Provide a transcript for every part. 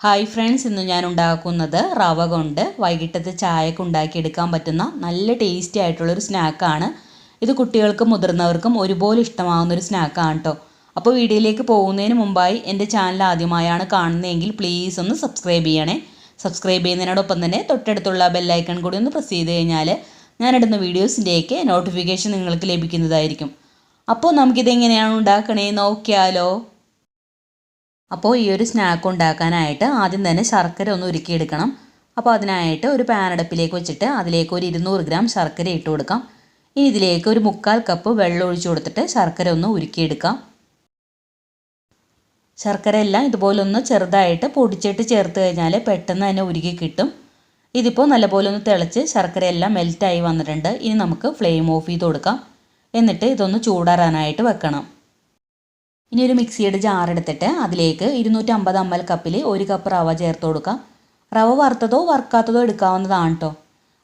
Hi friends ഇന്ന് ഞാൻ ഉണ്ടാക്കുന്നത് റവ കൊണ്ട് വൈകിട്ടത്തെ ചായക്ക് ഉണ്ടാക്കിയെടുക്കാൻ പറ്റുന്ന നല്ല ടേസ്റ്റി ആയിട്ടുള്ളൊരു സ്നാക്കാണ് ഇത് കുട്ടികൾക്കും മുതിർന്നവർക്കും ഒരുപോലെ ഇഷ്ടമാകുന്ന ഒരു സ്നാക്കാണ് കേട്ടോ അപ്പോൾ വീഡിയോയിലേക്ക് പോകുന്നതിന് മുമ്പായി എന്റെ ചാനൽ ആദ്യമായാണ് കാണുന്നതെങ്കിൽ പ്ലീസ് ഒന്ന് സബ്സ്ക്രൈബ് ചെയ്യണേ. സബ്സ്ക്രൈബ് ചെയ്യുന്നതിനോടൊപ്പം തന്നെ തൊട്ടടുത്തുള്ള ബെല്ലൈക്കൺ കൂടി ഒന്ന് പ്രസ് ചെയ്ത് കഴിഞ്ഞാൽ ഞാനിടുന്ന വീഡിയോസിന്റെയൊക്കെ നോട്ടിഫിക്കേഷൻ നിങ്ങൾക്ക് ലഭിക്കുന്നതായിരിക്കും. അപ്പോൾ നമുക്കിതെങ്ങനെയാണ് ഉണ്ടാക്കണേ? നോക്കിയാലോ. അപ്പോൾ ഈ ഒരു സ്നാക്ക് ഉണ്ടാക്കാനായിട്ട് ആദ്യം തന്നെ ശർക്കര ഒന്ന് ഉരുക്കിയെടുക്കണം. അപ്പോൾ അതിനായിട്ട് ഒരു പാനടപ്പിലേക്ക് വെച്ചിട്ട് അതിലേക്ക് ഒരു ഇരുന്നൂറ് ഗ്രാം ശർക്കര ഇട്ട് കൊടുക്കാം. ഇനി ഇതിലേക്ക് ഒരു മുക്കാൽ കപ്പ് വെള്ളം ഒഴിച്ചു കൊടുത്തിട്ട് ശർക്കര ഒന്ന് ഉരുക്കിയെടുക്കാം. ശർക്കര എല്ലാം ഇതുപോലെ ഒന്ന് ചെറുതായിട്ട് പൊടിച്ചിട്ട് ചേർത്ത് കഴിഞ്ഞാൽ പെട്ടെന്ന് തന്നെ ഉരുകി കിട്ടും. ഇതിപ്പോൾ നല്ലപോലെ ഒന്ന് തിളച്ച് ശർക്കര എല്ലാം മെൽറ്റായി വന്നിട്ടുണ്ട്. ഇനി നമുക്ക് ഫ്ലെയിം ഓഫ് ചെയ്ത് കൊടുക്കാം. എന്നിട്ട് ഇതൊന്ന് ചൂടാറാനായിട്ട് വെക്കണം. ഇനി ഒരു മിക്സിയുടെ ജാർ എടുത്തിട്ട് അതിലേക്ക് ഇരുന്നൂറ്റമ്പത് എം എൽ കപ്പിൽ ഒരു കപ്പ് റവ ചേർത്ത് കൊടുക്കാം. റവ വറുത്തതോ വറുക്കാത്തതോ എടുക്കാവുന്നതാണ് കേട്ടോ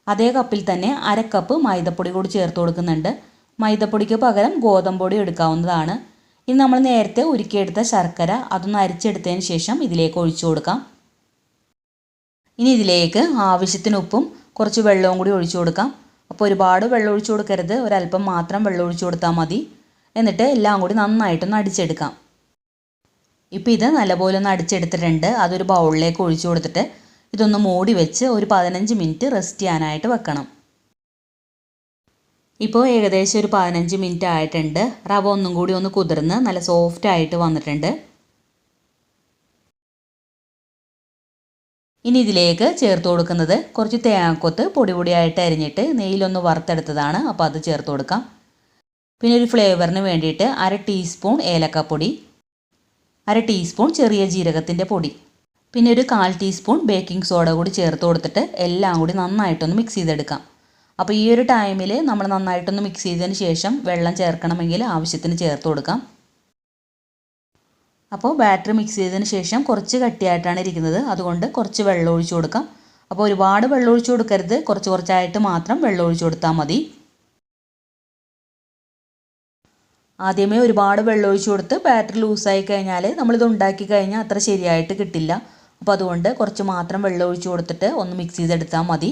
അതേ കപ്പിൽ തന്നെ അര കപ്പ് മൈദപ്പൊടി കൂടി ചേർത്ത് കൊടുക്കുന്നുണ്ട്. മൈദപ്പൊടിക്ക് പകരം ഗോതമ്പൊടി എടുക്കാവുന്നതാണ്. ഇനി നമ്മൾ നേരത്തെ ഉരുക്കിയെടുത്ത ശർക്കര അതൊന്ന് അരിച്ചെടുത്തതിന് ശേഷം ഇതിലേക്ക് ഒഴിച്ചു കൊടുക്കാം. ഇനി ഇതിലേക്ക് ആവശ്യത്തിന് ഉപ്പും കുറച്ച് വെള്ളവും കൂടി ഒഴിച്ചു കൊടുക്കാം. അപ്പോൾ ഒരുപാട് വെള്ളം ഒഴിച്ചു കൊടുക്കരുത്. ഒരല്പം മാത്രം വെള്ളം ഒഴിച്ചു കൊടുത്താൽ മതി. എന്നിട്ട് എല്ലാം കൂടി നന്നായിട്ടൊന്ന് അടിച്ചെടുക്കാം ഇപ്പോൾ ഇത് നല്ലപോലെ ഒന്ന് അടിച്ചെടുത്തിട്ടുണ്ട് അതൊരു ബൗളിലേക്ക് ഒഴിച്ചു കൊടുത്തിട്ട് ഇതൊന്ന് മൂടി വെച്ച് ഒരു പതിനഞ്ച് മിനിറ്റ് റെസ്റ്റ് ചെയ്യാനായിട്ട് വെക്കണം. ഇപ്പോൾ ഏകദേശം ഒരു പതിനഞ്ച് മിനിറ്റ് ആയിട്ടുണ്ട്. റവ ഒന്നും കൂടി ഒന്ന് കുതിർന്ന് നല്ല സോഫ്റ്റ് ആയിട്ട് വന്നിട്ടുണ്ട്. ഇനി ഇതിലേക്ക് ചേർത്ത് കൊടുക്കുന്നത് കുറച്ച് തേങ്ങാക്കൊത്ത് പൊടി പൊടിയായിട്ട് അരിഞ്ഞിട്ട് നെയ്യിലൊന്ന് വറുത്തെടുത്തതാണ്. അപ്പോൾ അത് ചേർത്ത് കൊടുക്കാം. പിന്നെ ഒരു ഫ്ലേവറിന് വേണ്ടിയിട്ട് അര ടീസ്പൂൺ ഏലക്കപ്പൊടി അര ടീസ്പൂൺ ചെറിയ ജീരകത്തിന്റെ പൊടി പിന്നെ ഒരു കാൽ ടീസ്പൂൺ ബേക്കിംഗ് സോഡ കൂടി ചേർത്ത് കൊടുത്തിട്ട് എല്ലാം കൂടി നന്നായിട്ടൊന്ന് മിക്സ് ചെയ്തെടുക്കാം. അപ്പോൾ ഈ ഒരു ടൈമിൽ നമ്മൾ നന്നായിട്ടൊന്ന് മിക്സ് ചെയ്തതിന് ശേഷം വെള്ളം ചേർക്കണമെങ്കിൽ ആവശ്യത്തിന് ചേർത്ത് കൊടുക്കാം. അപ്പോൾ ബാറ്റർ മിക്സ് ചെയ്തതിന് ശേഷം കുറച്ച് കട്ടിയായിട്ടാണ് ഇരിക്കുന്നത്. അതുകൊണ്ട് കുറച്ച് വെള്ളം ഒഴിച്ചു കൊടുക്കാം. അപ്പോൾ ഒരുപാട് വെള്ളം ഒഴിച്ചു കൊടുക്കരുത്. കുറച്ച് കുറച്ചായിട്ട് മാത്രം വെള്ളം ഒഴിച്ചു കൊടുത്താൽ മതി. ആദ്യമേ ഒരുപാട് വെള്ളം ഒഴിച്ചു കൊടുത്ത് ബാറ്ററി ലൂസായി കഴിഞ്ഞാൽ നമ്മളിത് ഉണ്ടാക്കി കഴിഞ്ഞാൽ അത്ര ശരിയായിട്ട് കിട്ടില്ല. അപ്പോൾ അതുകൊണ്ട് കുറച്ച് മാത്രം വെള്ളം ഒഴിച്ച് കൊടുത്തിട്ട് ഒന്ന് മിക്സ് ചെയ്തെടുത്താൽ മതി.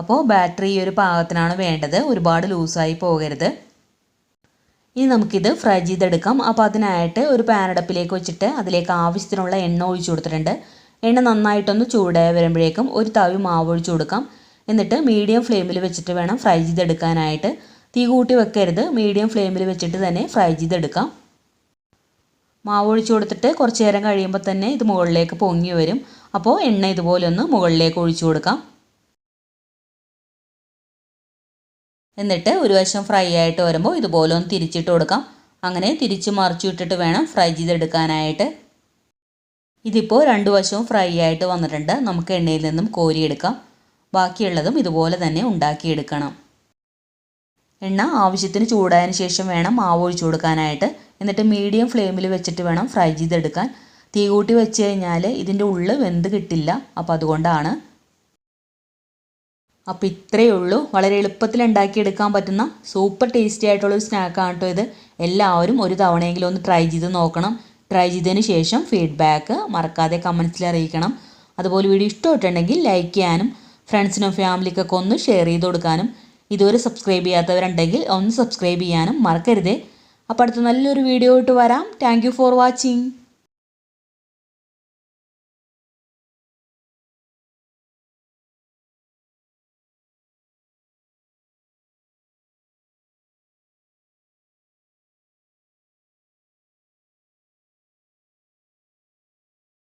അപ്പോൾ ബാറ്ററി ഈ ഒരു പാകത്തിനാണ് വേണ്ടത്. ഒരുപാട് ലൂസായി പോകരുത്. ഇനി നമുക്കിത് ഫ്രൈ ചെയ്തെടുക്കാം. അപ്പോൾ അതിനായിട്ട് ഒരു പാനടപ്പിലേക്ക് വെച്ചിട്ട് അതിലേക്ക് ആവശ്യത്തിനുള്ള എണ്ണ ഒഴിച്ചു കൊടുത്തിട്ടുണ്ട്. എണ്ണ നന്നായിട്ടൊന്ന് ചൂടായി വരുമ്പോഴേക്കും ഒരു തവി മാവ് ഒഴിച്ചു കൊടുക്കാം. എന്നിട്ട് മീഡിയം ഫ്ലെയിമിൽ വെച്ചിട്ട് വേണം ഫ്രൈ ചെയ്തെടുക്കാനായിട്ട്. തീ കൂട്ടി വെക്കരുത്. മീഡിയം ഫ്ലെയിമിൽ വെച്ചിട്ട് തന്നെ ഫ്രൈ ചെയ്തെടുക്കാം. മാവ് ഒഴിച്ചു കൊടുത്തിട്ട് കുറച്ച് നേരം കഴിയുമ്പോൾ തന്നെ ഇത് മുകളിലേക്ക് പൊങ്ങി വരും. അപ്പോൾ എണ്ണ ഇതുപോലെ ഒന്ന് മുകളിലേക്ക് ഒഴിച്ചു കൊടുക്കാം. എന്നിട്ട് ഒരു വശം ഫ്രൈ ആയിട്ട് വരുമ്പോൾ ഇതുപോലെ ഒന്ന് തിരിച്ചിട്ട് കൊടുക്കാം. അങ്ങനെ തിരിച്ച് മറിച്ചു ഇട്ടിട്ട് വേണം ഫ്രൈ ചെയ്തെടുക്കാനായിട്ട്. ഇതിപ്പോൾ രണ്ട് വശവും ഫ്രൈ ആയിട്ട് വന്നിട്ടുണ്ട്. നമുക്ക് എണ്ണയിൽ നിന്നും കോരിയെടുക്കാം. ബാക്കിയുള്ളതും ഇതുപോലെ തന്നെ ഉണ്ടാക്കിയെടുക്കണം. എണ്ണ ആവശ്യത്തിന് ചൂടായതിന് ശേഷം വേണം മാവ് ഒഴിച്ചു കൊടുക്കാനായിട്ട്. എന്നിട്ട് മീഡിയം ഫ്ലെയിമിൽ വെച്ചിട്ട് വേണം ഫ്രൈ ചെയ്തെടുക്കാൻ. തീ കൂട്ടി വെച്ച് കഴിഞ്ഞാൽ ഇതിന്റെ ഉള്ളിൽ വെന്ത് കിട്ടില്ല. അപ്പോൾ അതുകൊണ്ടാണ്. അപ്പോൾ ഇത്രയേ ഉള്ളൂ. വളരെ എളുപ്പത്തിൽ ഉണ്ടാക്കിയെടുക്കാൻ പറ്റുന്ന സൂപ്പർ ടേസ്റ്റി ആയിട്ടുള്ളൊരു സ്നാക്കാണ് കേട്ടോ ഇത്. എല്ലാവരും ഒരു തവണയെങ്കിലും ഒന്ന് ട്രൈ ചെയ്ത് നോക്കണം. ട്രൈ ചെയ്തതിന് ശേഷം ഫീഡ്ബാക്ക് മറക്കാതെ കമൻസിൽ അറിയിക്കണം. അതുപോലെ വീഡിയോ ഇഷ്ടമായിട്ടുണ്ടെങ്കിൽ ലൈക്ക് ചെയ്യാനും ഫ്രണ്ട്സിനും ഫാമിലിക്കൊക്കെ ഒന്ന് ഷെയർ ചെയ്ത് കൊടുക്കാനും ഇതുവരെ സബ്സ്ക്രൈബ് ചെയ്യാത്തവരുണ്ടെങ്കിൽ ഒന്ന് സബ്സ്ക്രൈബ് ചെയ്യാനും മറക്കരുതേ. അപ്പോൾ അടുത്ത നല്ലൊരു വീഡിയോ ഇട്ട് വരാം. Thank for watching